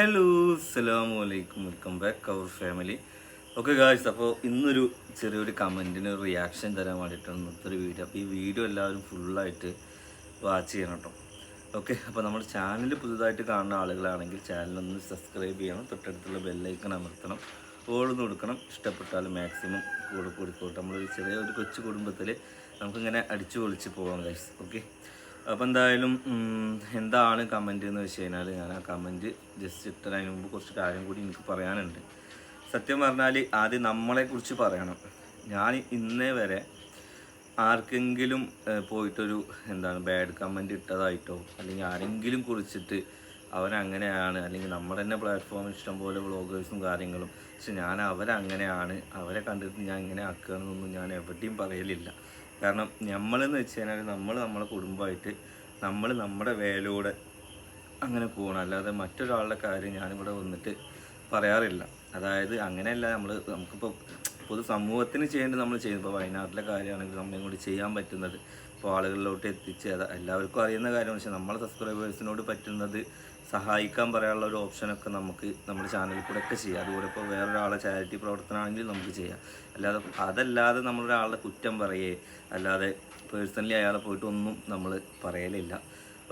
Hello അസ്സലാമു വലൈക്കും welcome back our family okay guys അപ്പോൾ ഇന്നൊരു ചെറിയൊരു കമന്റിന് റിയാക്ഷൻ തരാൻ വേണ്ടിയിട്ടാണ് ഇന്നത്തെ ഒരു വീഡിയോ അപ്പോൾ ഈ വീഡിയോ എല്ലാവരും ഫുള്ളായിട്ട് വാച്ച് ചെയ്യണം കേട്ടോ ഓക്കെ അപ്പോൾ നമ്മുടെ ചാനൽ പുതുതായിട്ട് കാണുന്ന ആളുകളാണെങ്കിൽ ചാനലൊന്ന് സബ്സ്ക്രൈബ് ചെയ്യണം. തൊട്ടടുത്തുള്ള ബെല്ലൈക്കൺ അമർത്തണം. ഓളൊന്ന് കൊടുക്കണം. ഇഷ്ടപ്പെട്ടാൽ മാക്സിമം കൂടെ കൂടിക്കോട്ടെ നമ്മളൊരു ചെറിയ ഒരു കൊച്ചു കുടുംബത്തിൽ നമുക്കിങ്ങനെ അടിച്ചു പൊളിച്ച് പോകാം ഗൈസ് ഓക്കെ അപ്പോൾ എന്തായാലും എന്താണ് കമന്റ് എന്ന് വെച്ച് കഴിഞ്ഞാൽ ഞാൻ ആ കമന്റ് ജസ്റ്റ് ഇട്ടതിന് മുമ്പ് കുറച്ച് കാര്യം കൂടി എനിക്ക് പറയാനുണ്ട്. സത്യം പറഞ്ഞാൽ ആദ്യം നമ്മളെക്കുറിച്ച് പറയണം. ഞാൻ ഇന്നേ വരെ ആർക്കെങ്കിലും പോയിട്ടൊരു എന്താണ് ബാഡ് കമന്റ് ഇട്ടതായിട്ടോ അല്ലെങ്കിൽ ആരെങ്കിലും കുറിച്ചിട്ട് അവരങ്ങനെയാണ് അല്ലെങ്കിൽ നമ്മുടെ തന്നെ പ്ലാറ്റ്ഫോമിൽ ഇഷ്ടംപോലെ വ്ളോഗേഴ്സും കാര്യങ്ങളും പക്ഷെ ഞാൻ അവരങ്ങനെയാണ് അവരെ കണ്ടിട്ട് ഞാൻ ഇങ്ങനെ ആക്കുകയാണെന്നൊന്നും ഞാൻ എവിടെയും പറയലില്ല. കാരണം നമ്മളെന്ന് വെച്ച് കഴിഞ്ഞാൽ നമ്മൾ നമ്മളെ കുടുംബമായിട്ട് നമ്മൾ നമ്മുടെ വേലൂടെ അങ്ങനെ പോകണം അല്ലാതെ മറ്റൊരാളുടെ കാര്യം ഞാനിവിടെ വന്നിട്ട് പറയാറില്ല. അതായത് അങ്ങനെയല്ല നമ്മൾ നമുക്കിപ്പോൾ പൊതു സമൂഹത്തിന് ചെയ്യേണ്ടത് നമ്മൾ ചെയ്യുന്നത് ഇപ്പോൾ വയനാട്ടിലെ കാര്യമാണെങ്കിൽ നമ്മളെയും കൂടി ചെയ്യാൻ പറ്റുന്നത്. ഇപ്പോൾ ആളുകളിലോട്ട് എത്തിച്ച് അത് എല്ലാവർക്കും അറിയുന്ന കാര്യമാണ്. പക്ഷേ നമ്മളെ സബ്സ്ക്രൈബേഴ്സിനോട് പറ്റുന്നത് സഹായിക്കാൻ പറയാനുള്ള ഒരു ഓപ്ഷനൊക്കെ നമുക്ക് നമ്മുടെ ചാനലിൽ കൂടെ ഒക്കെ ചെയ്യാം. അതുപോലെ ഇപ്പോൾ വേറൊരാളെ ചാരിറ്റി പ്രവർത്തനമാണെങ്കിൽ നമുക്ക് ചെയ്യാം. അല്ലാതെ അതല്ലാതെ നമ്മളൊരാളുടെ കുറ്റം പറയേ അല്ലാതെ പേഴ്സണലി അയാളെ പോയിട്ടൊന്നും നമ്മൾ പറയലില്ല.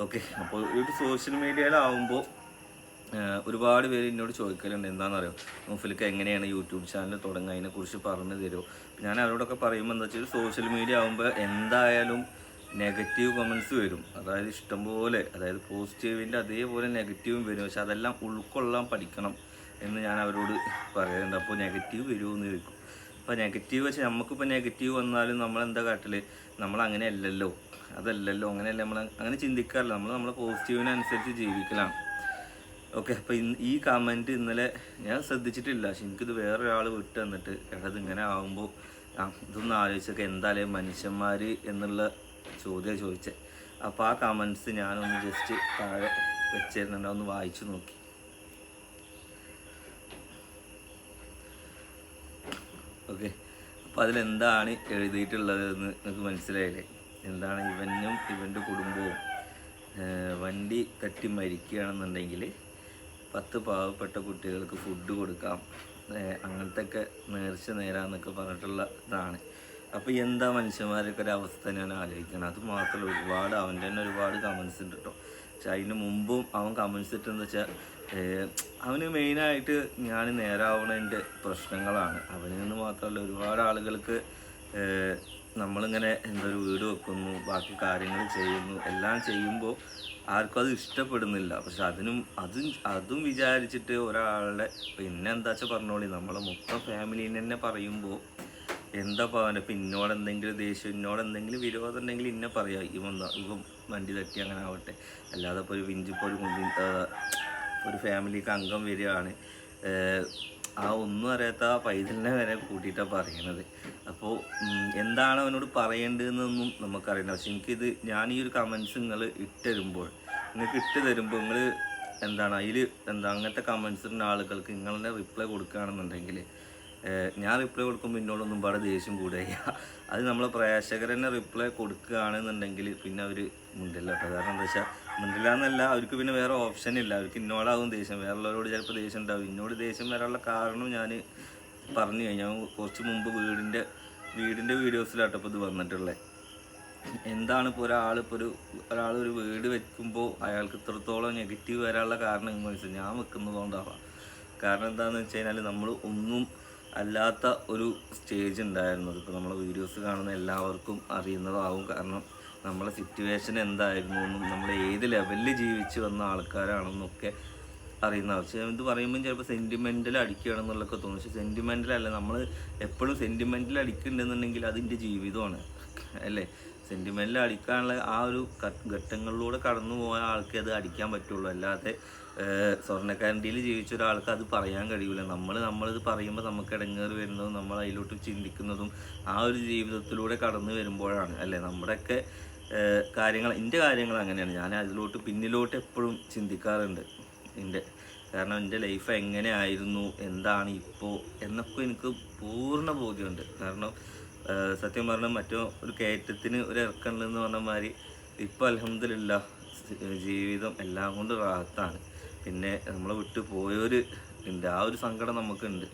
ഓക്കെ അപ്പോൾ ഒരു സോഷ്യൽ മീഡിയയിലാവുമ്പോൾ ഒരുപാട് പേര് എന്നോട് ചോദിക്കലുണ്ട് എന്താണെന്നറിയോ മുഫിലിക്ക് എങ്ങനെയാണ് യൂട്യൂബ് ചാനൽ തുടങ്ങുക? അതിനെക്കുറിച്ച് പറഞ്ഞു തരുമോ? ഞാൻ അവരോടൊക്കെ പറയുമ്പോൾ എന്താ വെച്ചാൽ സോഷ്യൽ മീഡിയ ആകുമ്പോൾ എന്തായാലും നെഗറ്റീവ് കമൻസ് വരും. അതായത് ഇഷ്ടംപോലെ അതായത് പോസിറ്റീവിന്റെ അതേപോലെ നെഗറ്റീവും വരും. പക്ഷെ അതെല്ലാം ഉൾക്കൊള്ളാൻ പഠിക്കണം എന്ന് ഞാൻ അവരോട് പറയുന്നുണ്ട്. അപ്പോൾ നെഗറ്റീവ് വരുമോ എന്ന് ചോദിക്കും. അപ്പോൾ നെഗറ്റീവ് വെച്ചാൽ നമുക്കിപ്പോൾ നെഗറ്റീവ് വന്നാലും നമ്മളെന്താ കാട്ടിൽ നമ്മൾ അങ്ങനെ അല്ലല്ലോ അതല്ലല്ലോ. അങ്ങനെയല്ല. നമ്മൾ അങ്ങനെ ചിന്തിക്കാറില്ല. നമ്മൾ നമ്മളെ പോസിറ്റീവിനനുസരിച്ച് ജീവിക്കലാണ്. ഓക്കെ. അപ്പോൾ ഇന്ന് ഈ കമന്റ് ഇന്നലെ ഞാൻ ശ്രദ്ധിച്ചിട്ടില്ല. പക്ഷെ എനിക്കിത് വേറൊരാൾ വിട്ട് തന്നിട്ട് എടാ ഇതിങ്ങനെ ആകുമ്പോൾ ഇതൊന്ന് ആലോചിച്ചൊക്കെ എന്തായാലും മനുഷ്യന്മാർ എന്നുള്ള ചോദ്യം ചോദിച്ചത് അപ്പോൾ ആ കമൻസ് ഞാനൊന്ന് ജസ്റ്റ് താഴെ വെച്ചിരുന്നുണ്ട്. ഒന്ന് വായിച്ചു നോക്കി. ഓക്കെ അപ്പോൾ അതിലെന്താണ് എഴുതിയിട്ടുള്ളത് എന്ന് നിങ്ങൾക്ക് മനസ്സിലായില്ലേ? എന്താണ് ഇവനും ഇവന്റെ കുടുംബവും? വണ്ടി തട്ടി മരിക്കുകയാണെന്നുണ്ടെങ്കിൽ പത്ത് പാവപ്പെട്ട കുട്ടികൾക്ക് ഫുഡ് കൊടുക്കാം. അങ്ങനത്തെ ഒക്കെ നേർച്ച നേരാന്നൊക്കെ പറഞ്ഞിട്ടുള്ള ഇതാണ് അപ്പോൾ എന്താ മനുഷ്യന്മാരൊക്കെ ഒരു അവസ്ഥ ഞാൻ ആലോചിക്കണം. അത് മാത്രമല്ല ഒരുപാട് അവന്റെ തന്നെ ഒരുപാട് കമൻസ് ഉണ്ട് കേട്ടോ പക്ഷെ അതിന് മുമ്പും അവൻ കമൻസ് ഇട്ടെന്ന് വെച്ചാൽ അവന് മെയിനായിട്ട് ഞാൻ നേരാവണതിന്റെ പ്രശ്നങ്ങളാണ്. അവനിൽ നിന്ന് മാത്രമല്ല ഒരുപാട് ആളുകൾക്ക് നമ്മളിങ്ങനെ എന്തൊരു വീട് വെക്കുന്നു ബാക്കി കാര്യങ്ങൾ ചെയ്യുന്നു എല്ലാം ചെയ്യുമ്പോൾ ആർക്കും അത് ഇഷ്ടപ്പെടുന്നില്ല. പക്ഷെ അതിനും അതും അതും വിചാരിച്ചിട്ട് ഒരാളുടെ പിന്നെ വെച്ചാൽ പറഞ്ഞോളി നമ്മളെ മൊത്തം ഫാമിലീനെ തന്നെ പറയുമ്പോൾ എന്താ അവന്റെ ഇപ്പം ഇന്നോട് എന്തെങ്കിലും ദേഷ്യം ഇന്നോട് എന്തെങ്കിലും വിരോധം ഉണ്ടെങ്കിൽ ഇന്നെ പറയാം. ഇവൻ ഇവൻ വണ്ടി തട്ടി അങ്ങനെ ആവട്ടെ. അല്ലാതെ ഇപ്പോൾ ഒരു വിഞ്ചിപ്പോൾ ഒരു ഒരു ഫാമിലിക്ക് അംഗം വരികയാണ്. ആ ഒന്നും അറിയാത്ത ആ പൈതലിനെ വരെ കൂട്ടിയിട്ടാണ് പറയണത്. അപ്പോൾ എന്താണ് അവനോട് പറയേണ്ടതെന്നൊന്നും നമുക്കറിയണം പക്ഷെ എനിക്കിത് ഞാൻ ഈ ഒരു കമൻസ് നിങ്ങൾ ഇട്ടുതരുമ്പോൾ നിങ്ങൾക്ക് ഇട്ട് തരുമ്പോൾ നിങ്ങൾ എന്താണ് അതിൽ എന്താ അങ്ങനത്തെ കമൻസ് ഇടുന്ന ആളുകൾക്ക് നിങ്ങളുടെ റിപ്ലൈ കൊടുക്കുകയാണെന്നുണ്ടെങ്കിൽ ഞാൻ റിപ്ലൈ കൊടുക്കുമ്പോൾ എന്നോടൊന്നും പാടെ ദേഷ്യം കൂടുക അത് നമ്മൾ പ്രേക്ഷകർ തന്നെ റിപ്ലൈ കൊടുക്കുകയാണെന്നുണ്ടെങ്കിൽ പിന്നെ അവർ മുണ്ടില്ല കേട്ടോ കാരണം എന്താ വെച്ചാൽ മുണ്ടില്ല എന്നല്ല അവർക്ക് പിന്നെ വേറെ ഓപ്ഷൻ ഇല്ല. അവർക്ക് ഇന്നോടാവും ദേഷ്യം. വേറുള്ളവരോട് ചിലപ്പോൾ ദേഷ്യം ഉണ്ടാവും ഇന്നോട് ദേഷ്യം വരാനുള്ള കാരണം ഞാൻ പറഞ്ഞു കഴിഞ്ഞാൽ കുറച്ച് മുമ്പ് വീടിന്റെ വീടിന്റെ വീഡിയോസിലാട്ടോ ഇപ്പോൾ ഇത് വന്നിട്ടുള്ളത് എന്താണ് ഇപ്പോൾ ഒരാൾ ഇപ്പോൾ ഒരു ഒരാൾ ഒരു വീട് വെക്കുമ്പോൾ അയാൾക്ക് ഇത്രത്തോളം നെഗറ്റീവ് വരാനുള്ള കാരണം എന്ന് വെച്ചാൽ ഞാൻ വെക്കുന്നതുകൊണ്ടാവാം കാരണം എന്താണെന്ന് വെച്ച് കഴിഞ്ഞാൽ നമ്മൾ ഒന്നും അല്ലാത്ത ഒരു സ്റ്റേജ് ഉണ്ടായിരുന്നത് ഇപ്പോൾ നമ്മൾ വീഡിയോസ് കാണുന്ന എല്ലാവർക്കും അറിയുന്നതാവും. കാരണം നമ്മളെ സിറ്റുവേഷൻ എന്തായിരുന്നു എന്നും നമ്മൾ ഏത് ലെവലിൽ ജീവിച്ച് വന്ന ആൾക്കാരാണെന്നൊക്കെ അറിയുന്ന ആവശ്യം ഇത് പറയുമ്പോൾ ചിലപ്പോൾ സെന്റിമെന്റൽ അടിക്കുകയാണെന്നുള്ളതൊക്കെ തോന്നും. പക്ഷേ സെന്റിമെന്റൽ അല്ല നമ്മൾ എപ്പോഴും സെന്റിമെന്റൽ അടിക്കുന്നുണ്ടെന്നുണ്ടെങ്കിൽ അതിന്റെ ജീവിതമാണ്. അല്ലേ? സെന്റിമെന്റൽ അടിക്കാനുള്ള ആ ഒരു ഘട്ടങ്ങളിലൂടെ കടന്നു പോയ ആൾക്ക് അത് അടിക്കാൻ പറ്റുള്ളൂ. അല്ലാതെ സ്വർണക്കാരന്റെയിൽ ജീവിച്ച ഒരാൾക്ക് അത് പറയാൻ കഴിയില്ല നമ്മൾ നമ്മളിത് പറയുമ്പോൾ നമുക്ക് ഇടങ്ങേറി വരുന്നതും നമ്മൾ അതിലോട്ട് ചിന്തിക്കുന്നതും ആ ഒരു ജീവിതത്തിലൂടെ കടന്നു വരുമ്പോഴാണ്. അല്ലേ? നമ്മുടെയൊക്കെ കാര്യങ്ങൾ എന്റെ കാര്യങ്ങൾ അങ്ങനെയാണ്. ഞാൻ അതിലോട്ട് പിന്നിലോട്ട് എപ്പോഴും ചിന്തിക്കാറുണ്ട്. എന്റെ കാരണം എന്റെ ലൈഫ് എങ്ങനെയായിരുന്നു? എന്താണ് ഇപ്പോൾ എന്നൊക്കെ എനിക്ക് പൂർണ ബോധ്യമുണ്ട്. കാരണം സത്യം പറഞ്ഞാൽ മറ്റോ ഒരു കയറ്റത്തിന് ഒരു ഇറക്കണ്ടെന്ന് പറഞ്ഞ മാതിരി ഇപ്പം അലഹമില്ല ജീവിതം എല്ലാം കൊണ്ട് റാത്താണ് പിന്നെ നമ്മളെ വിട്ടു പോയൊരു ഉണ്ട് ആ ഒരു സങ്കടം നമുക്കുണ്ട്.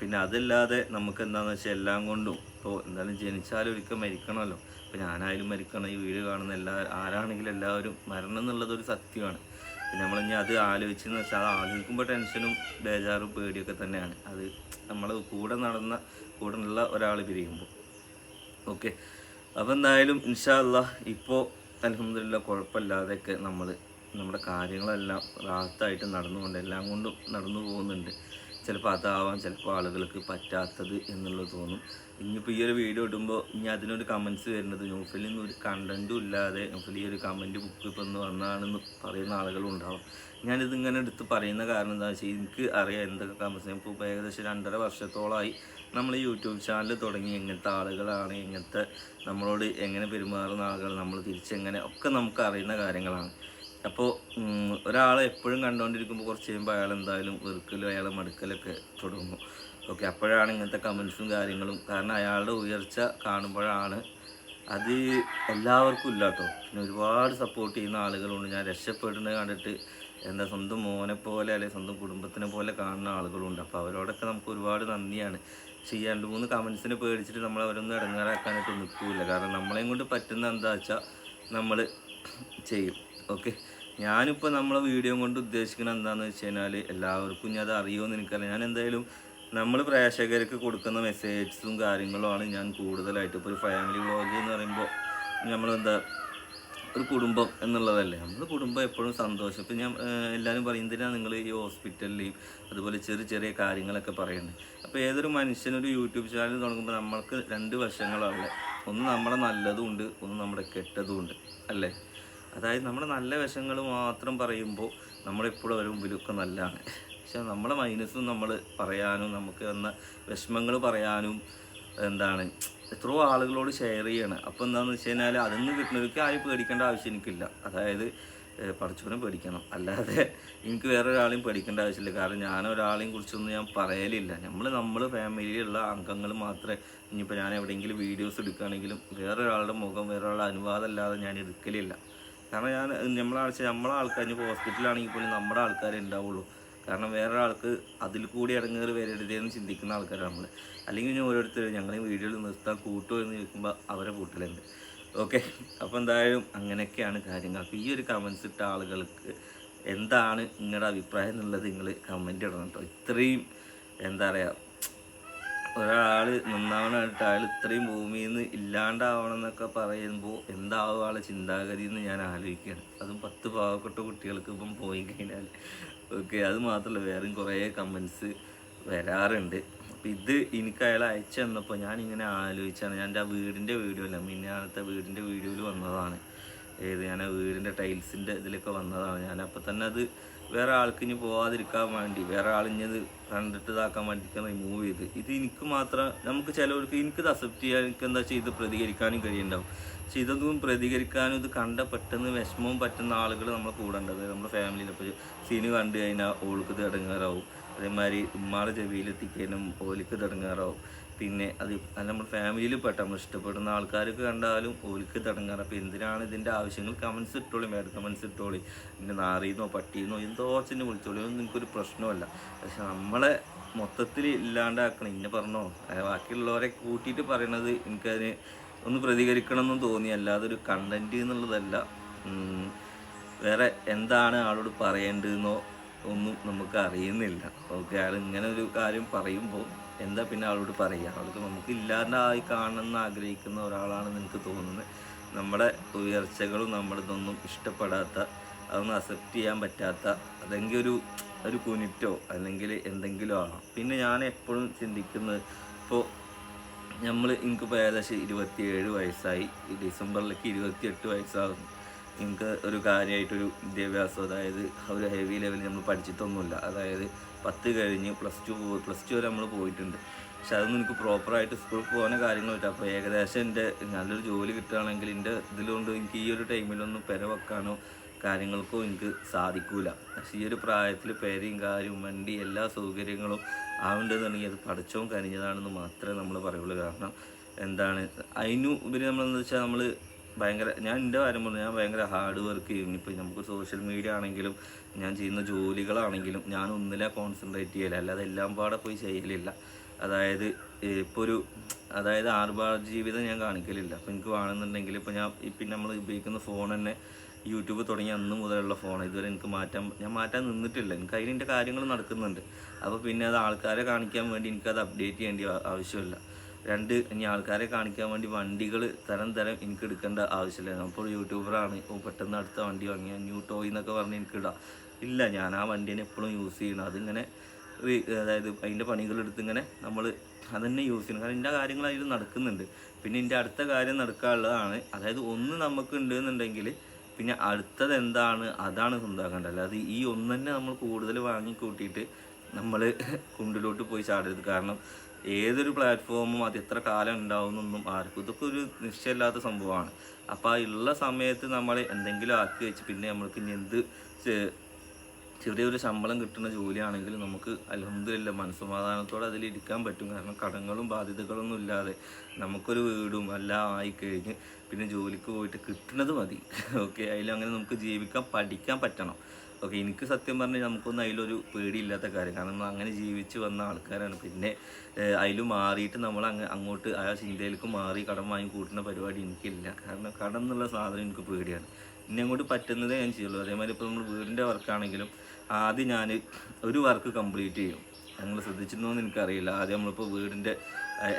പിന്നെ അതല്ലാതെ നമുക്ക് എന്താണെന്ന് വെച്ചാൽ എല്ലാം കൊണ്ടും ഇപ്പോൾ എന്തായാലും ജനിച്ചാലും ഒരിക്കൽ മരിക്കണമല്ലോ. ഇപ്പോൾ ഞാനായാലും മരിക്കണം ഈ വീഡിയോ കാണുന്ന എല്ലാ ആരാണെങ്കിലും എല്ലാവരും മരണം എന്നുള്ളത് ഒരു സത്യമാണ്. പിന്നെ നമ്മൾ ഇനി അത് ആലോചിച്ചെന്ന് വെച്ചാൽ അത് ആലോചിക്കുമ്പോൾ ടെൻഷനും ബേജാറും പേടിയൊക്കെ തന്നെയാണ്. അത് നമ്മൾ കൂടെ നടന്ന കൂടെ ഉള്ള ഒരാൾ പിരിയുമ്പോൾ. ഓക്കെ. അപ്പോൾ എന്തായാലും ഇൻഷാല്ല ഇപ്പോൾ അലഹമില്ല കുഴപ്പമില്ലാതെയൊക്കെ നമ്മൾ നമ്മുടെ കാര്യങ്ങളെല്ലാം റാത്തായിട്ട് നടന്നുകൊണ്ട് എല്ലാം കൊണ്ടും നടന്നു പോകുന്നുണ്ട്. ചിലപ്പോൾ അതാവാം ചിലപ്പോൾ ആളുകൾക്ക് പറ്റാത്തത് എന്നുള്ളത് തോന്നും. ഇനിയിപ്പോൾ ഈ ഒരു വീഡിയോ ഇടുമ്പോൾ ഇനി അതിനൊരു കമൻസ് വരുന്നത് ന്യൂഫിലിൽ നിന്ന് ഒരു കണ്ടന്റും ഇല്ലാതെ ന്യൂഫിൽ ഈ ഒരു കമന്റ് ബുക്ക് ഇപ്പോൾ ഒന്ന് വന്നതാണെന്ന് പറയുന്ന ആളുകളും ഉണ്ടാവും. ഞാനിതിങ്ങനെ എടുത്ത് പറയുന്ന കാരണം എന്താണെന്ന് വെച്ചാൽ എനിക്ക് അറിയാം എന്തൊക്കെ കമൻസ് ഇപ്പോൾ ഏകദേശം രണ്ടര വർഷത്തോളമായി നമ്മൾ യൂട്യൂബ് ചാനൽ തുടങ്ങി എങ്ങനത്തെ ആളുകളാണ് എങ്ങനത്തെ നമ്മളോട് എങ്ങനെ പെരുമാറുന്ന ആളുകൾ നമ്മൾ തിരിച്ചെങ്ങനെ ഒക്കെ നമുക്ക് അറിയുന്ന കാര്യങ്ങളാണ്. അപ്പോൾ ഒരാളെ എപ്പോഴും കണ്ടുകൊണ്ടിരിക്കുമ്പോൾ കുറച്ച് കഴിയുമ്പോൾ അയാൾ എന്തായാലും വെറുക്കലും അയാളെ മടുക്കലൊക്കെ തുടങ്ങും. ഓക്കെ അപ്പോഴാണ് ഇങ്ങനത്തെ കമൻസും കാര്യങ്ങളും. കാരണം അയാളുടെ ഉയർച്ച കാണുമ്പോഴാണ് അത് എല്ലാവർക്കും ഇല്ല കേട്ടോ പിന്നെ ഒരുപാട് സപ്പോർട്ട് ചെയ്യുന്ന ആളുകളുണ്ട്. ഞാൻ രക്ഷപ്പെടുന്നത് കണ്ടിട്ട് എന്താ സ്വന്തം മോനെ പോലെ അല്ലെങ്കിൽ സ്വന്തം കുടുംബത്തിനെ പോലെ കാണുന്ന ആളുകളുണ്ട്. അപ്പോൾ അവരോടൊക്കെ നമുക്ക് ഒരുപാട് നന്ദിയാണ്. ഈ രണ്ട് മൂന്ന് കമൻസിനെ പേടിച്ചിട്ട് നമ്മൾ അവരൊന്നും ഇടങ്ങാറാക്കാനായിട്ട് നിൽക്കില്ല കാരണം നമ്മളെയും കൊണ്ട് പറ്റുന്ന എന്താ വെച്ചാൽ നമ്മൾ ചെയ്യും. ഓക്കെ ഞാനിപ്പോൾ നമ്മളെ വീഡിയോ കൊണ്ട് ഉദ്ദേശിക്കുന്നത് എന്താണെന്ന് വെച്ച് കഴിഞ്ഞാൽ എല്ലാവർക്കും ഇനി അത് അറിയുമെന്ന് എനിക്കറിയാം ഞാൻ എന്തായാലും നമ്മൾ പ്രേക്ഷകർക്ക് കൊടുക്കുന്ന മെസ്സേജസും കാര്യങ്ങളുമാണ് ഞാൻ കൂടുതലായിട്ട്. ഇപ്പോൾ ഒരു ഫാമിലി വ്ളോഗ് എന്ന് പറയുമ്പോൾ നമ്മളെന്താ ഒരു കുടുംബം എന്നുള്ളതല്ലേ? നമ്മൾ കുടുംബം എപ്പോഴും സന്തോഷം. ഇപ്പം ഞാൻ എല്ലാവരും പറയും എന്തിനാണ് നിങ്ങൾ ഈ ഹോസ്പിറ്റലിലെയും അതുപോലെ ചെറിയ ചെറിയ കാര്യങ്ങളൊക്കെ പറയുന്നത് അപ്പോൾ ഏതൊരു മനുഷ്യനൊരു യൂട്യൂബ് ചാനൽ തുടങ്ങുമ്പോൾ നമ്മൾക്ക് രണ്ട് വശങ്ങളാണ് ഒന്ന് നമ്മുടെ നല്ലതും ഉണ്ട് ഒന്ന് നമ്മുടെ കെട്ടതും ഉണ്ട് അല്ലേ? അതായത് നമ്മുടെ നല്ല വശങ്ങൾ മാത്രം പറയുമ്പോൾ നമ്മളെപ്പോഴും അവരുടെ മുമ്പിലൊക്കെ നല്ലതാണ്. പക്ഷെ നമ്മളെ മൈനസും നമ്മൾ പറയാനും നമുക്ക് വന്ന വിഷമങ്ങൾ പറയാനും എന്താണ്? എത്രയോ ആളുകളോട് ഷെയർ ചെയ്യണം. അപ്പോൾ എന്താണെന്ന് വെച്ച് കഴിഞ്ഞാൽ അതിൽ നിന്ന് കിട്ടുന്നവർക്ക് ആരും പേടിക്കേണ്ട ആവശ്യം എനിക്കില്ല. അതായത് പഠിച്ചവനും പേടിക്കണം. അല്ലാതെ എനിക്ക് വേറെ ഒരാളെയും പേടിക്കേണ്ട ആവശ്യമില്ല. കാരണം ഞാൻ ഒരാളെയും കുറിച്ചൊന്നും ഞാൻ പറയലില്ല. നമ്മൾ നമ്മൾ ഫാമിലിയിലുള്ള അംഗങ്ങൾ മാത്രമേ ഇനിയിപ്പോൾ ഞാൻ എവിടെയെങ്കിലും വീഡിയോസ് എടുക്കുകയാണെങ്കിലും വേറൊരാളുടെ മുഖം വേറൊരാളുടെ അനുവാദം അല്ലാതെ ഞാൻ എടുക്കലില്ല. കാരണം ഞാൻ നമ്മളെ ആൾക്കാർ നമ്മളെ ആൾക്കാർ ഇപ്പോൾ ഹോസ്പിറ്റലാണെങ്കിൽ പോലും നമ്മുടെ ആൾക്കാരെ ഉണ്ടാവുള്ളൂ. കാരണം വേറൊരാൾക്ക് അതിൽ കൂടി ഇറങ്ങേറി വരരുതെന്ന് ചിന്തിക്കുന്ന ആൾക്കാരാണ് നമ്മൾ അല്ലെങ്കിൽ ഞാൻ ഓരോരുത്തർ ഞങ്ങളെ വീഡിയോയിൽ നിർത്താൻ കൂട്ടുമോ എന്ന് ചോദിക്കുമ്പോൾ അവരെ കൂട്ടലുണ്ട്. ഓക്കെ? അപ്പോൾ എന്തായാലും അങ്ങനെയൊക്കെയാണ് കാര്യങ്ങൾ അപ്പോൾ ഈ ഒരു കമൻസ് ഇട്ട ആളുകൾക്ക് എന്താണ് നിങ്ങളുടെ അഭിപ്രായം എന്നുള്ളത് നിങ്ങൾ കമന്റ് ഇടണം കേട്ടോ. ഇത്രയും എന്താ പറയുക ഒരാൾ നന്നാവണമായിട്ട് അയാൾ ഇത്രയും ഭൂമിയിൽ നിന്ന് ഇല്ലാണ്ടാവണം എന്നൊക്കെ പറയുമ്പോൾ എന്താവും ആളെ ചിന്താഗതി എന്ന് ഞാൻ ആലോചിക്കുകയാണ് അതും പത്ത് പാവപ്പെട്ട കുട്ടികൾക്ക് ഇപ്പം പോയി കഴിഞ്ഞാൽ ഓക്കെ അത് മാത്രമല്ല വേറെയും കുറേ കമൻസ് വരാറുണ്ട്. അപ്പം ഇത് എനിക്ക് അയാൾ അയച്ചു തന്നപ്പോൾ ഞാനിങ്ങനെ ആലോചിച്ചാണ്. ഞാൻ എന്റെ ആ വീടിന്റെ വീഡിയോ അല്ല മിന്നാലത്തെ വീടിന്റെ വീഡിയോയിൽ വന്നതാണ്. ഏത് ഞാൻ ആ വീടിന്റെ ടൈൽസിന്റെ ഇതിലൊക്കെ വന്നതാണ്. ഞാൻ അപ്പം തന്നെ അത് വേറെ ആൾക്ക് ഇനി പോവാതിരിക്കാൻ വേണ്ടി വേറെ ആളിഞ്ഞത് കണ്ടിട്ട് ഇതാക്കാൻ വേണ്ടിയിട്ട് റിമൂവ് ചെയ്ത് ഇത് എനിക്ക് മാത്രം നമുക്ക് ചിലവർക്ക് എനിക്കിത് അക്സെപ്റ്റ് ചെയ്യാൻ എനിക്ക് എന്താ ചെയ്ത് പ്രതികരിക്കാനും കഴിയുണ്ടാവും പക്ഷെ ഇതൊന്നും പ്രതികരിക്കാനും ഇത് കണ്ട പെട്ടെന്ന് വിഷമവും പറ്റുന്ന ആളുകൾ നമ്മളെ കൂടെ ഉണ്ടത് നമ്മുടെ ഫാമിലിയിൽ അപ്പോൾ സീന് കണ്ടു കഴിഞ്ഞാൽ ഓൾക്ക് ഇത് ഇടങ്ങാറാവും. അതേമാതിരി ഉമ്മാടെ ചെവിയിലെത്തിക്കാനും ഓലിക്ക് തുടങ്ങാറാവും പിന്നെ അത് നമ്മൾ ഫാമിലിയിൽ പെട്ട നമ്മൾ ഇഷ്ടപ്പെടുന്ന ആൾക്കാർക്ക് കണ്ടാലും ഓലിക്ക് തുടങ്ങാറ് അപ്പോൾ എന്തിനാണ് ഇതിന്റെ ആവശ്യങ്ങൾ? കമൻസ് ഇട്ടോളി മേഡം കമൻസ് ഇട്ടോളി. പിന്നെ നാറിയെന്നോ പട്ടിയെന്നോ എന്തോ ചെന്ന് വിളിച്ചോളി. ഒന്നും നിങ്ങൾക്കൊരു പ്രശ്നമല്ല പക്ഷെ നമ്മളെ മൊത്തത്തിൽ ഇല്ലാണ്ടാക്കണം ഇന്നെ പറഞ്ഞോ ബാക്കിയുള്ളവരെ കൂട്ടിയിട്ട് പറയണത് എനിക്കതിന് ഒന്ന് പ്രതികരിക്കണം എന്നും തോന്നി. അല്ലാതെ ഒരു കണ്ടന്റ് എന്നുള്ളതല്ല. വേറെ എന്താണ് ആളോട് പറയേണ്ടതെന്നോ ഒന്നും നമുക്ക് അറിയുന്നില്ല. ഓക്കെ അയാൾ ഇങ്ങനെ ഒരു കാര്യം പറയുമ്പോൾ എന്താ പിന്നെ ആളോട് പറയുക? അവൾക്ക് നമുക്ക് ഇല്ലാണ്ടായി കാണണമെന്ന് ആഗ്രഹിക്കുന്ന ഒരാളാണെന്ന് എനിക്ക് തോന്നുന്നത് നമ്മുടെ ഉയർച്ചകളും നമ്മളിതൊന്നും ഇഷ്ടപ്പെടാത്ത അതൊന്നും അക്സെപ്റ്റ് ചെയ്യാൻ പറ്റാത്ത അതെങ്കിൽ ഒരു ഒരു കുനിറ്റോ അല്ലെങ്കിൽ എന്തെങ്കിലും ആവാം പിന്നെ ഞാൻ എപ്പോഴും ചിന്തിക്കുന്നത് ഇപ്പോൾ നമ്മൾ എനിക്കിപ്പോൾ ഏകദേശം ഇരുപത്തിയേഴ് വയസ്സായി. ഡിസംബറിലേക്ക് ഇരുപത്തിയെട്ട് വയസ്സാകും എനിക്ക് ഒരു കാര്യമായിട്ടൊരു വിദ്യാഭ്യാസം അതായത് ഒരു ഹെവി ലെവലിൽ നമ്മൾ പഠിച്ചിട്ടൊന്നുമില്ല. അതായത് പത്ത് കഴിഞ്ഞ് പ്ലസ് ടു പ്ലസ് ടു വരെ നമ്മൾ പോയിട്ടുണ്ട്. പക്ഷെ അതൊന്നും എനിക്ക് പ്രോപ്പറായിട്ട് സ്കൂളിൽ പോകുന്ന കാര്യങ്ങളില്ല അപ്പോൾ ഏകദേശം എന്റെ നല്ലൊരു ജോലി കിട്ടുകയാണെങ്കിൽ എന്റെ ഇതിലുകൊണ്ട് എനിക്ക് ഈ ഒരു ടൈമിലൊന്നും പെര വെക്കാനോ കാര്യങ്ങൾക്കോ എനിക്ക് സാധിക്കൂല. പക്ഷേ ഈ ഒരു പ്രായത്തിൽ പേരയും കാര്യവും വണ്ടി എല്ലാ സൗകര്യങ്ങളും ആവേണ്ടതെന്നുണ്ടെങ്കിൽ അത് പഠിച്ചവും കനിഞ്ഞതാണെന്ന് മാത്രമേ നമ്മൾ പറയുള്ളൂ. കാരണം എന്താണ്? അതിനു ഉപരി നമ്മളെന്ന് വെച്ചാൽ നമ്മൾ ഭയങ്കര ഞാൻ എന്റെ കാര്യം പറഞ്ഞു ഞാൻ ഭയങ്കര ഹാർഡ് വർക്ക് ചെയ്യും ഇപ്പോൾ നമുക്ക് സോഷ്യൽ മീഡിയ ആണെങ്കിലും ഞാൻ ചെയ്യുന്ന ജോലികളാണെങ്കിലും ഞാൻ ഒന്നിലെ കോൺസെൻട്രേറ്റ് ചെയ്യല. അല്ലാതെ എല്ലാം പാടെ പോയി ചെയ്യലില്ല. അതായത് ഇപ്പോൾ ഒരു അതായത് ആർഭാട ജീവിതം ഞാൻ കാണിക്കലില്ല. അപ്പോൾ എനിക്ക് വേണമെന്നുണ്ടെങ്കിൽ ഇപ്പോൾ ഞാൻ ഇപ്പം നമ്മൾ ഉപയോഗിക്കുന്ന ഫോൺ തന്നെ യൂട്യൂബ് തുടങ്ങിയ അന്ന് മുതലുള്ള ഫോൺ ഇതുവരെ എനിക്ക് മാറ്റാൻ ഞാൻ മാറ്റാൻ നിന്നിട്ടില്ല. എനിക്ക് അതിന്റെ കാര്യങ്ങൾ നടക്കുന്നുണ്ട്. അപ്പോൾ പിന്നെ അത് ആൾക്കാരെ കാണിക്കാൻ വേണ്ടി എനിക്കത് അപ്ഡേറ്റ് ചെയ്യേണ്ട ആവശ്യമില്ല. രണ്ട് ഇനി ആൾക്കാരെ കാണിക്കാൻ വേണ്ടി വണ്ടികൾ തരം തരം എനിക്ക് എടുക്കേണ്ട ആവശ്യമില്ല. അപ്പോൾ യൂട്യൂബറാണ് ഓ പെട്ടെന്ന് അടുത്ത വണ്ടി വാങ്ങിയ ന്യൂ ടോയ് എന്നൊക്കെ പറഞ്ഞ് എനിക്ക് ഇടാം. ഇല്ല ഞാൻ ആ വണ്ടീനെ എപ്പോഴും യൂസ് ചെയ്യണം. അതിങ്ങനെ അതായത് അതിന്റെ പണികളെടുത്ത് ഇങ്ങനെ നമ്മൾ അതന്നെ യൂസ് ചെയ്യണം. കാരണം എന്റെ കാര്യങ്ങൾ അതിൽ നടക്കുന്നുണ്ട്. പിന്നെ എന്റെ അടുത്ത കാര്യം നടക്കാനുള്ളതാണ്. അതായത് ഒന്ന് നമുക്ക് ഉണ്ട് എന്നുണ്ടെങ്കിൽ പിന്നെ അടുത്തത് എന്താണ് അതാണ് സ്വന്തമാക്കേണ്ടത് അല്ലാതെ ഈ ഒന്ന് തന്നെ നമ്മൾ കൂടുതൽ വാങ്ങിക്കൂട്ടിയിട്ട് നമ്മൾ കുണ്ടിലോട്ട് പോയി ചാടരുത്. കാരണം ഏതൊരു പ്ലാറ്റ്ഫോമും അത് എത്ര കാലം ഉണ്ടാവുമെന്നൊന്നും ആർക്കും ഇതൊക്കെ ഒരു നിശ്ചയമില്ലാത്ത സംഭവമാണ്. അപ്പോൾ ആ ഉള്ള സമയത്ത് നമ്മൾ എന്തെങ്കിലും ആക്കി വെച്ച് പിന്നെ നമ്മൾക്ക് ഇനി എന്ത് ചെറിയൊരു ശമ്പളം കിട്ടുന്ന ജോലിയാണെങ്കിൽ നമുക്ക് അലഹമില്ല മനസ്സമാധാനത്തോടെ അതിൽ ഇരിക്കാൻ പറ്റും. കാരണം കടങ്ങളും ബാധ്യതകളൊന്നും ഇല്ലാതെ നമുക്കൊരു വീടും എല്ലാം ആയിക്കഴിഞ്ഞ് പിന്നെ ജോലിക്ക് പോയിട്ട് കിട്ടുന്നത് മതി. ഓക്കെ അതിലങ്ങനെ നമുക്ക് ജീവിക്കാൻ പഠിക്കാൻ പറ്റണം. ഓക്കെ എനിക്ക് സത്യം പറഞ്ഞാൽ നമുക്കൊന്നും അതിലൊരു പേടിയില്ലാത്ത കാര്യം. കാരണം നമ്മൾ അങ്ങനെ ജീവിച്ച് വന്ന ആൾക്കാരാണ്. പിന്നെ അതിൽ മാറിയിട്ട് നമ്മൾ അങ്ങ് അങ്ങോട്ട് ആ ചിന്തയിലേക്ക് മാറി കടം വാങ്ങി കൂട്ടുന്ന പരിപാടി എനിക്കില്ല. കാരണം കടം എന്നുള്ള സാധനം എനിക്ക് പേടിയാണ്. ഇനി അങ്ങോട്ട് പറ്റുന്നതേ ഞാൻ ചെയ്യുള്ളൂ. അതേമാതിരി ഇപ്പോൾ നമ്മൾ വീടിന്റെ വർക്കാണെങ്കിലും ആദ്യം ഞാൻ ഒരു വർക്ക് കംപ്ലീറ്റ് ചെയ്യും. ഞങ്ങൾ ശ്രദ്ധിച്ചിരുന്നോന്ന് എനിക്കറിയില്ല. ആദ്യം നമ്മളിപ്പോൾ വീടിന്റെ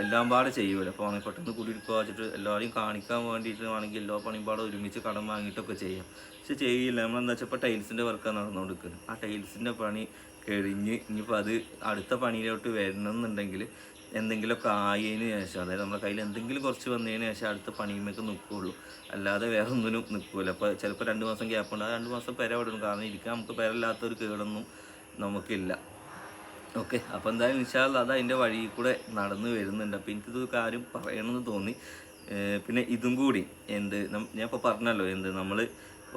എല്ലാം പാടെ ചെയ്യുമല്ലോ അപ്പോൾ പെട്ടെന്ന് കൂടിയിരിക്കുക വെച്ചിട്ട് എല്ലാവരെയും കാണിക്കാൻ വേണ്ടിയിട്ട് ആണെങ്കിൽ എല്ലാ പണിയും ഒരുമിച്ച് കടം വാങ്ങിയിട്ടൊക്കെ ചെയ്യാം. പക്ഷെ ചെയ്യില്ല. നമ്മളെന്താ വെച്ചാൽ ഇപ്പോൾ ടൈൽസിന്റെ വർക്കാണ് നടന്നുകൊടുക്കുന്നത് ആ ടൈൽസിന്റെ പണി കഴിഞ്ഞ് ഇനിയിപ്പോൾ അത് അടുത്ത പണിയിലോട്ട് വരണമെന്നുണ്ടെങ്കിൽ എന്തെങ്കിലുമൊക്കെ ആയതിന് ശേഷം അതായത് നമ്മുടെ കയ്യിൽ എന്തെങ്കിലും കുറച്ച് വന്നതിന് ശേഷം അടുത്ത പണിയുമൊക്കെ നിൽക്കുകയുള്ളൂ അല്ലാതെ വേറെ ഒന്നിനും നിൽക്കില്ല അപ്പോൾ ചിലപ്പോൾ രണ്ട് മാസം ഗ്യാപ്പ് ഉണ്ട് ആ രണ്ട് മാസം പെര വിടണം. കാരണം ഇരിക്കാൻ നമുക്ക് പെരല്ലാത്തൊരു കേടൊന്നും നമുക്കില്ല. ഓക്കെ. അപ്പോൾ എന്തായാലും നിശാൽ അത് അതിന്റെ വഴി കൂടെ നടന്നു വരുന്നുണ്ട്. അപ്പോൾ എനിക്കിത് കാര്യം പറയണമെന്ന് തോന്നി. പിന്നെ ഇതും കൂടി എന്ത് ഞാൻ ഇപ്പോൾ പറഞ്ഞല്ലോ എന്ത് നമ്മൾ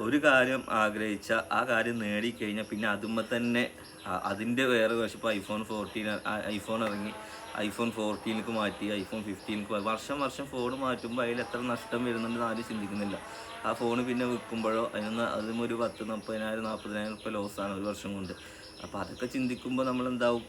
ഒരു കാര്യം ആഗ്രഹിച്ച ആ കാര്യം നേടിക്കഴിഞ്ഞാൽ പിന്നെ അതുമ്പോൾ തന്നെ അതിന്റെ വേറെ വശം ഇപ്പോൾ ഐഫോൺ ഫോർട്ടീൻ ഐഫോൺ ഇറങ്ങി. ഐഫോൺ ഫോർട്ടീനിലേക്ക് മാറ്റി ഐഫോൺ ഫിഫ്റ്റീനിലേക്ക് വർഷം വർഷം ഫോൺ മാറ്റുമ്പോൾ അതിൽ എത്ര നഷ്ടം വരുന്നുണ്ടെന്ന് ആരും ചിന്തിക്കുന്നില്ല. ആ ഫോൺ പിന്നെ വിൽക്കുമ്പോഴോ അതിനൊന്ന് അതും ഒരു പത്ത് മുപ്പതിനായിരം നാൽപ്പതിനായിരം റുപ്യ ലോസാണ് ഒരു വർഷം കൊണ്ട്. അപ്പോൾ അതൊക്കെ ചിന്തിക്കുമ്പോൾ നമ്മൾ എന്താവും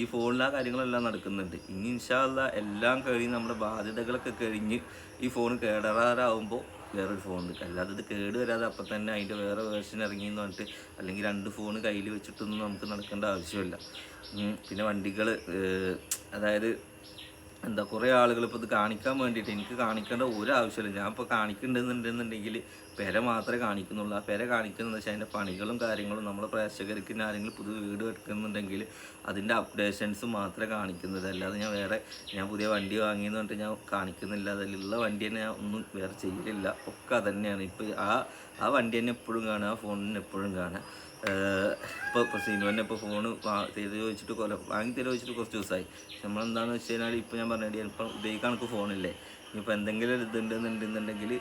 ഈ ഫോണിൽ ആ കാര്യങ്ങളെല്ലാം നടക്കുന്നുണ്ട്. ഇനി ഇൻഷാല്ല എല്ലാം കഴിഞ്ഞ് നമ്മുടെ ബാധ്യതകളൊക്കെ കഴിഞ്ഞ് ഈ ഫോൺ കേടറാറാവുമ്പോൾ വേറൊരു ഫോൺ അല്ലാതെ ഇത് കേട് വരാതെ അപ്പം തന്നെ അതിന്റെ വേറെ വേർഷൻ ഇറങ്ങി എന്ന് പറഞ്ഞിട്ട് അല്ലെങ്കിൽ രണ്ട് ഫോൺ കയ്യിൽ വെച്ചിട്ടൊന്നും നമുക്ക് നടക്കേണ്ട ആവശ്യമില്ല. പിന്നെ വണ്ടികൾ അതായത് എന്താ കുറേ ആളുകൾ ഇപ്പോൾ ഇത് കാണിക്കാൻ വേണ്ടിയിട്ട് എനിക്ക് കാണിക്കേണ്ട ഒരു ആവശ്യമില്ല. ഞാൻ ഇപ്പോൾ കാണിക്കുന്നുണ്ടെന്നുണ്ടെന്നുണ്ടെങ്കിൽ പെര മാത്രമേ കാണിക്കുന്നുള്ളൂ. ആ പെര കാണിക്കുന്നതെന്ന് വെച്ചാൽ അതിന്റെ പണികളും കാര്യങ്ങളും നമ്മൾ പ്രേക്ഷകർക്ക് ആരെങ്കിലും പുതിയ വീട് എടുക്കുന്നുണ്ടെങ്കിൽ അതിന്റെ അപ്ഡേഷൻസ് മാത്രമേ കാണിക്കുന്നത്. അല്ലാതെ ഞാൻ വേറെ ഞാൻ പുതിയ വണ്ടി വാങ്ങിയെന്ന് പറഞ്ഞിട്ട് ഞാൻ കാണിക്കുന്നില്ല. അതിലുള്ള വണ്ടി തന്നെ ഞാൻ ഒന്നും വേറെ ചെയ്യലില്ല. ഒക്കെ തന്നെയാണ്. ഇപ്പോൾ ആ ആ വണ്ടി തന്നെ എപ്പോഴും കാണുക ആ ഫോണിന് എപ്പോഴും കാണുക. ഇപ്പോൾ ഇപ്പോൾ തന്നെ ഇപ്പോൾ ഫോണ് ചെയ്ത് ചോദിച്ചിട്ട് കൊല വാങ്ങി തരുമോ ചോദിച്ചിട്ട് കുറച്ച് ദിവസമായി നമ്മളെന്താണെന്ന് വെച്ച് കഴിഞ്ഞാൽ ഇപ്പോൾ ഞാൻ പറഞ്ഞിട്ട് ഇപ്പം ഉപയോഗിക്കാൻ എനിക്ക് ഫോണില്ലേ ഇനിയിപ്പോൾ എന്തെങ്കിലും ഇതുണ്ടെന്നുണ്ടെന്നുണ്ടെങ്കിൽ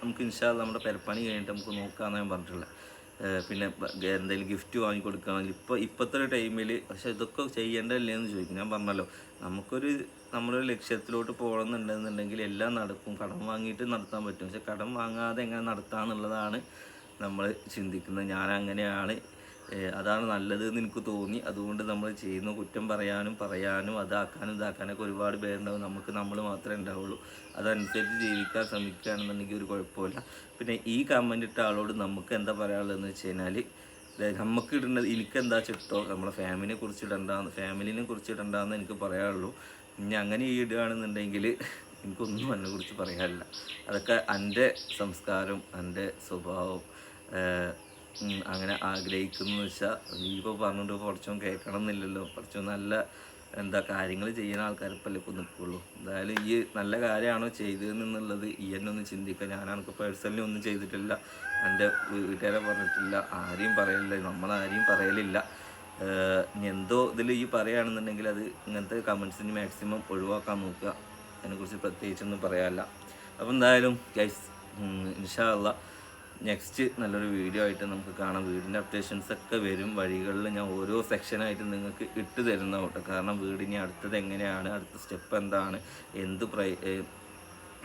നമുക്ക് ഇൻഷാ നമ്മുടെ പെരപ്പണി കഴിഞ്ഞിട്ട് നമുക്ക് നോക്കാമെന്ന് ഞാൻ പറഞ്ഞിട്ടില്ല പിന്നെ എന്തെങ്കിലും ഗിഫ്റ്റ് വാങ്ങി കൊടുക്കുകയാണെങ്കിൽ ഇപ്പോൾ ഇപ്പോഴത്തെ ടൈമിൽ പക്ഷെ ഇതൊക്കെ ചെയ്യേണ്ടതല്ലേ എന്ന് ചോദിക്കും. ഞാൻ പറഞ്ഞല്ലോ നമുക്കൊരു നമ്മളൊരു ലക്ഷ്യത്തിലോട്ട് പോകണമെന്നുണ്ടെന്നുണ്ടെങ്കിൽ എല്ലാം നടക്കും. കടം വാങ്ങിയിട്ട് നടത്താൻ പറ്റും. പക്ഷെ കടം വാങ്ങാതെ എങ്ങനെ നടത്താമെന്നുള്ളതാണ് നമ്മൾ ചിന്തിക്കുന്നത് ഞാൻ അങ്ങനെയാണ് അതാണ് നല്ലത് എന്ന് എനിക്ക് തോന്നി. അതുകൊണ്ട് നമ്മൾ ചെയ്യുന്ന കുറ്റം പറയാനും പറയാനും അതാക്കാനും ഇതാക്കാനൊക്കെ ഒരുപാട് പേരുണ്ടാവും. നമുക്ക് നമ്മൾ മാത്രമേ ഉണ്ടാവുള്ളൂ. അതനുസരിച്ച് ജീവിക്കാൻ ശ്രമിക്കുകയാണെന്നുണ്ടെങ്കിൽ ഒരു കുഴപ്പമില്ല. പിന്നെ ഈ കമന്റ് ഇട്ട ആളോട് നമുക്ക് എന്താ പറയാനുള്ളതെന്ന് വെച്ച് കഴിഞ്ഞാൽ നമുക്ക് ഇടേണ്ടത് എനിക്ക് എന്താ ചിട്ടോ നമ്മളെ ഫാമിലിനെ കുറിച്ച് ഇടണ്ടെന്ന് ഫാമിലിനെ കുറിച്ച് ഇടണ്ടെന്ന് എനിക്ക് പറയാനുള്ളൂ. ഇനി അങ്ങനെ ഈ ഇടുകയാണെന്നുണ്ടെങ്കിൽ എനിക്കൊന്നും അതിനെക്കുറിച്ച് കുറിച്ച് പറയാനില്ല. അതൊക്കെ എന്റെ സംസ്കാരം എന്റെ സ്വഭാവം അങ്ങനെ ആഗ്രഹിക്കുന്നു വെച്ചാൽ നീ ഇപ്പോൾ പറഞ്ഞിട്ട് കുറച്ചും കേൾക്കണം എന്നില്ലല്ലോ കുറച്ചും നല്ല എന്താ കാര്യങ്ങൾ ചെയ്യുന്ന ആൾക്കാരിപ്പല്ലേ ഇപ്പോൾ നിൽക്കുള്ളൂ എന്തായാലും ഈ നല്ല കാര്യമാണോ ചെയ്തതെന്നുള്ളത് ഈ എന്നെ ഒന്ന് ചിന്തിക്കുക. ഞാൻ പേഴ്സണലി ഒന്നും ചെയ്തിട്ടില്ല. എന്റെ വീട്ടുകാരെ പറഞ്ഞിട്ടില്ല. ആരെയും പറയലില്ല. നമ്മളാരെയും പറയലില്ല. ഇനി എന്തോ ഇതിൽ ഈ പറയുകയാണെന്നുണ്ടെങ്കിൽ അത് ഇങ്ങനത്തെ കമൻസിന് മാക്സിമം ഒഴിവാക്കാൻ നോക്കുക. അതിനെക്കുറിച്ച് പ്രത്യേകിച്ചൊന്നും പറയാനില്ല. അപ്പോൾ എന്തായാലും ഗൈസ് ഇൻഷാല്ല നെക്സ്റ്റ് നല്ലൊരു വീഡിയോ ആയിട്ട് നമുക്ക് കാണാം. വീടിന്റെ അപ്ഡേഷൻസ് ഒക്കെ വരും. വഴികളിൽ ഞാൻ ഓരോ സെക്ഷനായിട്ട് നിങ്ങൾക്ക് ഇട്ട് തരുന്ന കേട്ടോ. കാരണം വീടിനെ അടുത്തത് എങ്ങനെയാണ്? അടുത്ത സ്റ്റെപ്പ് എന്താണ്? എന്ത് പ്രൈ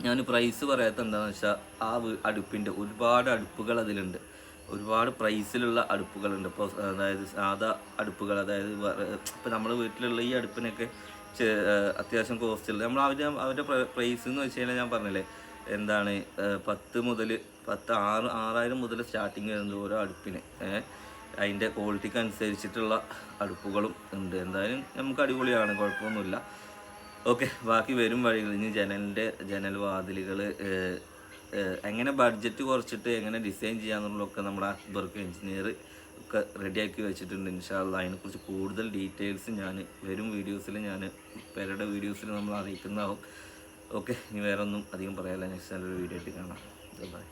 ഞാൻ പ്രൈസ് പറയാത്ത എന്താണെന്ന് വെച്ചാൽ ആ അടുപ്പിന്റെ ഒരുപാട് അടുപ്പുകൾ അതിലുണ്ട്. ഒരുപാട് പ്രൈസിലുള്ള അടുപ്പുകളുണ്ട്. ഇപ്പോൾ അതായത് സാധാ അടുപ്പുകൾ അതായത് ഇപ്പോൾ നമ്മുടെ വീട്ടിലുള്ള ഈ അടുപ്പിനൊക്കെ അത്യാവശ്യം കോസ്റ്റുള്ള നമ്മൾ അവർ അവരുടെ പ്രൈസ് എന്ന് വെച്ച് കഴിഞ്ഞാൽ ഞാൻ പറഞ്ഞില്ലേ എന്താണ് പത്ത് മുതൽ പത്ത് ആറ് ആറായിരം മുതൽ സ്റ്റാർട്ടിങ് വരുന്നത് ഓരോ അടുപ്പിന്. അതിന്റെ ക്വാളിറ്റിക്ക് അനുസരിച്ചിട്ടുള്ള അടുപ്പുകളും ഉണ്ട്. എന്തായാലും നമുക്ക് അടിപൊളിയാണ് കുഴപ്പമൊന്നുമില്ല. ഓക്കെ ബാക്കി വരും വഴികൾ. ഇനി ജനലിന്റെ ജനൽ വാതിലുകൾ എങ്ങനെ ബഡ്ജറ്റ് കുറച്ചിട്ട് എങ്ങനെ ഡിസൈൻ ചെയ്യാന്നുള്ളതൊക്കെ നമ്മുടെ അക്ബർക്ക് എഞ്ചിനീയർ ഒക്കെ റെഡിയാക്കി വെച്ചിട്ടുണ്ട്. ഇൻഷാല്ല അതിനെക്കുറിച്ച് കൂടുതൽ ഡീറ്റെയിൽസ് ഞാൻ വരും വീഡിയോസിൽ ഞാൻ പേരുടെ വീഡിയോസിൽ നമ്മൾ അറിയിക്കുന്നതാവും. ഓക്കെ ഇനി വേറെ ഒന്നും അധികം പറയാനില്ല. നെക്സ്റ്റ് നല്ലൊരു വീഡിയോ ആയിട്ട് കാണാം. ബൈ.